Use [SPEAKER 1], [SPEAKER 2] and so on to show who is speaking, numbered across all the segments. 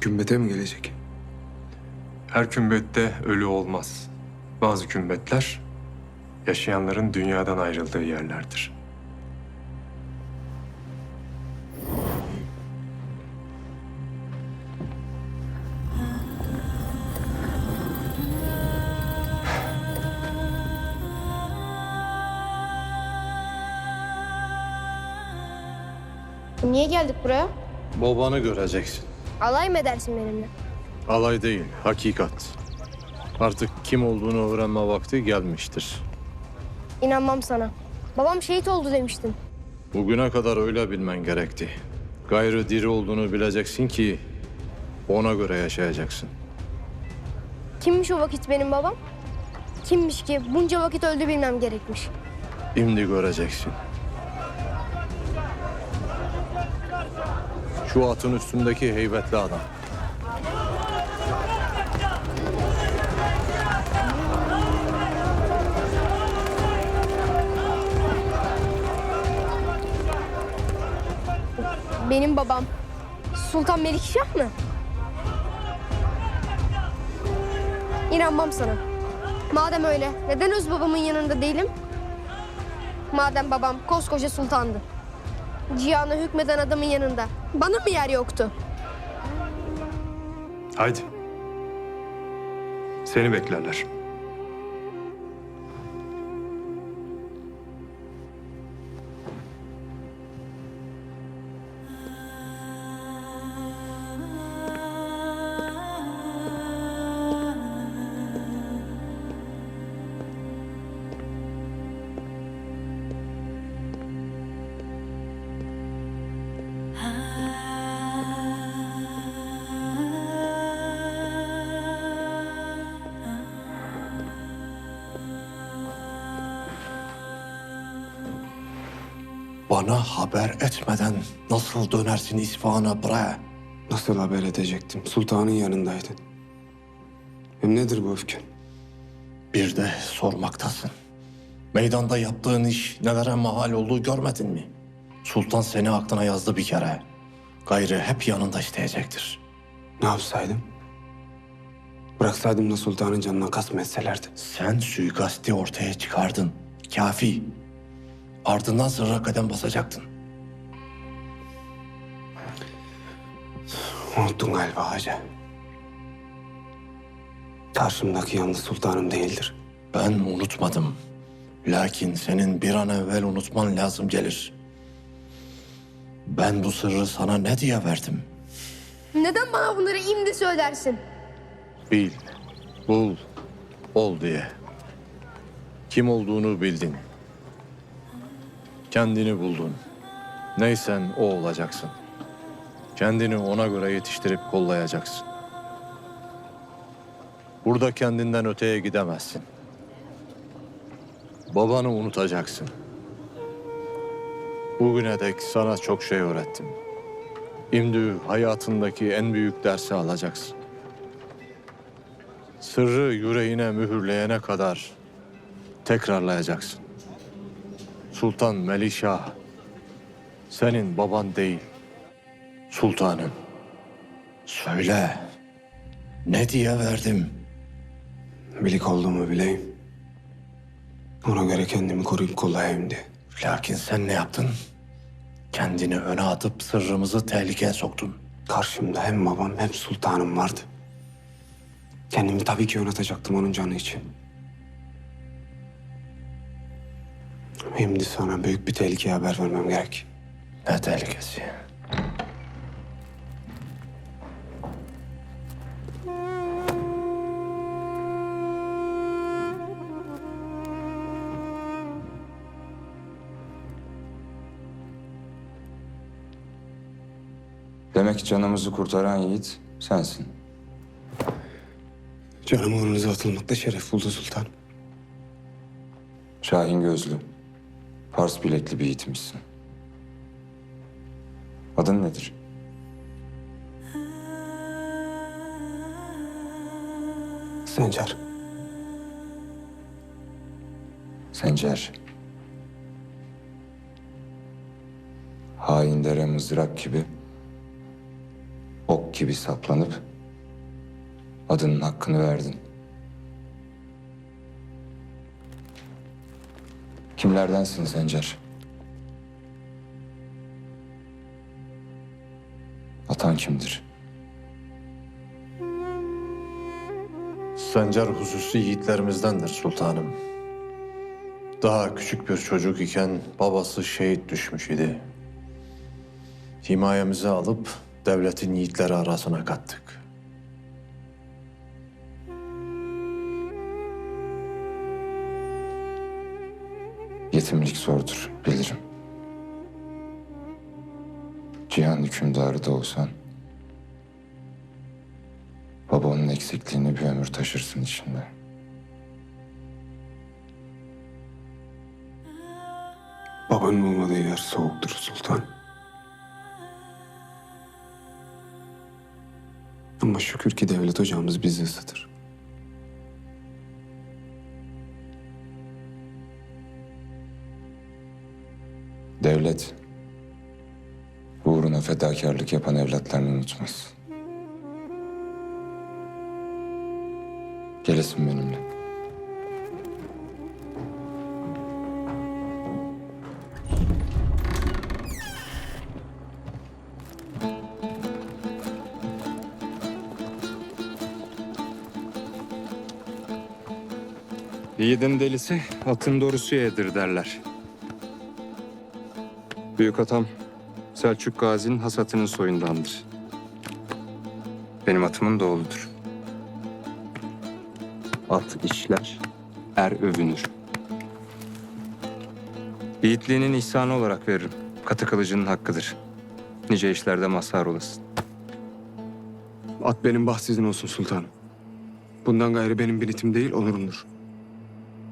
[SPEAKER 1] Kümbete mi gelecek?
[SPEAKER 2] Her kümbette ölü olmaz. Bazı kümbetler yaşayanların dünyadan ayrıldığı yerlerdir.
[SPEAKER 3] Niye geldik buraya?
[SPEAKER 4] Babanı göreceksin.
[SPEAKER 3] Alay mı edersin benimle?
[SPEAKER 4] Alay değil, hakikat. Artık kim olduğunu öğrenme vakti gelmiştir.
[SPEAKER 3] İnanmam sana. Babam şehit oldu demiştin.
[SPEAKER 4] Bugüne kadar öyle bilmen gerekti. Gayrı diri olduğunu bileceksin ki ona göre yaşayacaksın.
[SPEAKER 3] Kimmiş o vakit benim babam? Kimmiş ki bunca vakit öldü bilmem gerekmiş.
[SPEAKER 4] Şimdi göreceksin. Şu atın üstündeki heybetli adam.
[SPEAKER 3] Benim babam. Sultan Melikşah mı? İnanmam sana. Madem öyle, neden öz babamın yanında değilim? Madem babam koskoca sultandı. Cihan'a hükmeden adamın yanında. Bana mı yer yoktu?
[SPEAKER 2] Haydi. Seni beklerler.
[SPEAKER 5] Bana haber etmeden nasıl dönersin İsfahan'a bre?
[SPEAKER 1] Nasıl haber edecektim? Sultanın yanındaydın. Hem nedir bu öfken?
[SPEAKER 5] Bir de sormaktasın. Meydanda yaptığın iş nelere mahal olduğu görmedin mi? Sultan seni aklına yazdı bir kere. Gayrı hep yanında isteyecektir.
[SPEAKER 1] Ne yapsaydım? Bıraksaydım da sultanın canından kasm etselerdi.
[SPEAKER 5] Sen suikasti ortaya çıkardın. Kafi. Ardından zırra kadem basacaktın.
[SPEAKER 1] Unuttun galiba hacı. Karşımdaki yalnız sultanım değildir.
[SPEAKER 5] Ben unutmadım. Lakin senin bir an evvel unutman lazım gelir. Ben bu sırrı sana ne diye verdim?
[SPEAKER 3] Neden bana bunları imdi söylersin?
[SPEAKER 4] Bil, bul, ol diye. Kim olduğunu bildin. Kendini buldun. Neysen o olacaksın. Kendini ona göre yetiştirip kollayacaksın. Burada kendinden öteye gidemezsin. Babanı unutacaksın. Bugüne dek sana çok şey öğrettim. Şimdi hayatındaki en büyük dersi alacaksın. Sırrı yüreğine mühürleyene kadar tekrarlayacaksın. Sultan Melişah senin baban değil, sultanın.
[SPEAKER 5] Söyle. Ne diye verdim?
[SPEAKER 1] Bilik olduğumu bileyim. Ona göre kendimi koruyup kollayayım diye.
[SPEAKER 5] Lakin sen ne yaptın? Kendini öne atıp sırrımızı tehlikeye soktun.
[SPEAKER 1] Karşımda hem babam hem sultanım vardı. Kendimi tabii ki yönetecektim onun canı için. Şimdi sana büyük bir tehlikeye haber vermem gerek.
[SPEAKER 5] Ne tehlikesi?
[SPEAKER 6] Demek canımızı kurtaran yiğit sensin.
[SPEAKER 1] Canım onunuza atılmakta şeref buldu sultan.
[SPEAKER 6] Şahin gözlü, Pars bilekli bir yiğitmişsin. Adın nedir?
[SPEAKER 1] Sencer.
[SPEAKER 6] Sencer. Hainlere mızrak gibi ok gibi saplanıp adının hakkını verdin. Kimlerdensin Sencer? Atan kimdir?
[SPEAKER 5] Sencer hususi yiğitlerimizdendir sultanım. Daha küçük bir çocuk iken babası şehit düşmüş idi. Himayemize alıp devletin yiğitleri arasına kattık.
[SPEAKER 6] Yetimlik zordur, bilirim. Cihan hükümdarı da olsan, babanın eksikliğini bir ömür taşırsın içinde.
[SPEAKER 1] Babanın olmadığı yer soğuktur sultan. Ama şükür ki devlet ocağımız bizi ısıtır.
[SPEAKER 6] Devlet, uğruna fedakarlık yapan evlatlarını unutmaz. Gelesin benimle.
[SPEAKER 2] Yiğidin delisi atın doğrusu yedir derler. Büyük atam Selçuk Gazi'nin hasatının soyundandır. Benim atımın da oğludur. At işler, er övünür. Yiğitliğinin ihsanı olarak veririm. Katı kılıcının hakkıdır. Nice işlerde mazhar olasın.
[SPEAKER 1] At benim bahtsizin olsun sultanım. Bundan gayrı benim biritim değil onurumdur.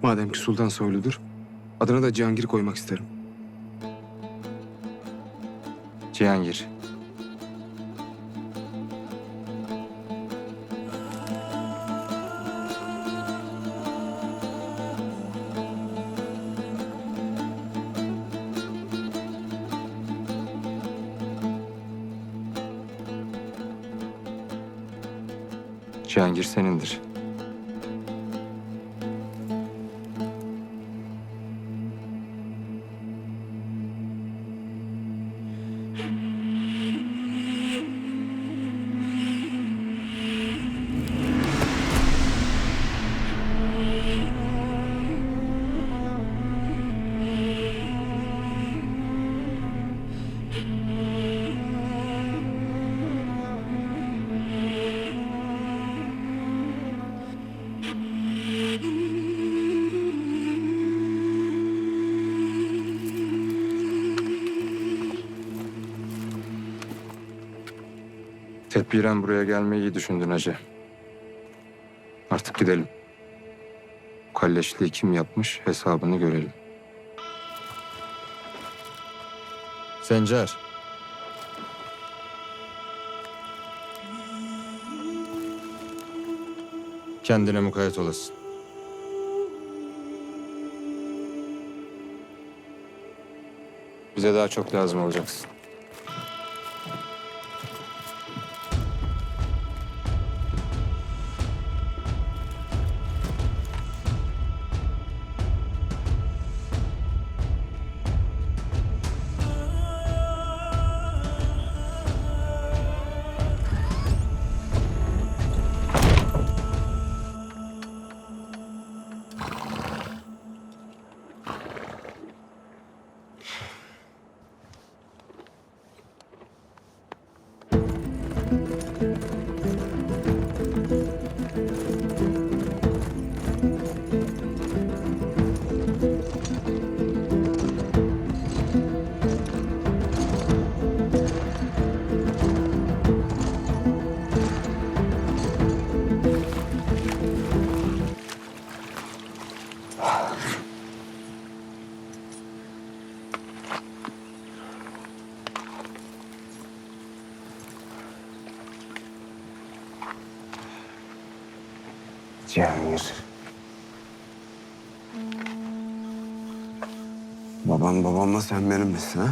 [SPEAKER 1] Madem ki sultan soyludur, adına da Cihangir koymak isterim.
[SPEAKER 2] Cihangir. Cihangir senindir. Tedbiren buraya gelmeyi iyi düşündün hacı. Artık gidelim. Bu Kalleşliği kim yapmış hesabını görelim.
[SPEAKER 4] Sencer. Kendine mukayyet olasın.
[SPEAKER 2] Bize daha çok lazım olacaksın.
[SPEAKER 1] Cihangir. Babam babamla sen benim misin ha?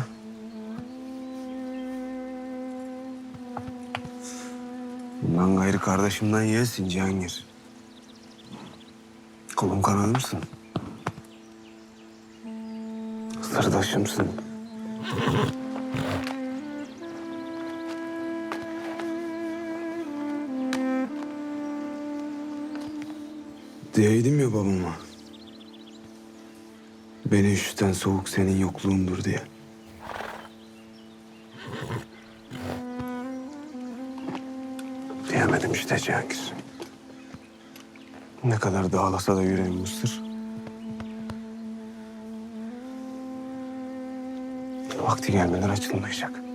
[SPEAKER 1] Bundan gayrı kardeşimden yesin Cihangir. Kolum kanadımsın. Sırdaşımsın. Diyeydim ya babama. Beni üşüten soğuk senin yokluğundur diye. Diyemedim işte Cihangir. Ne kadar dağlasa da yüreğim ısır. Vakti gelmeden açılmayacak.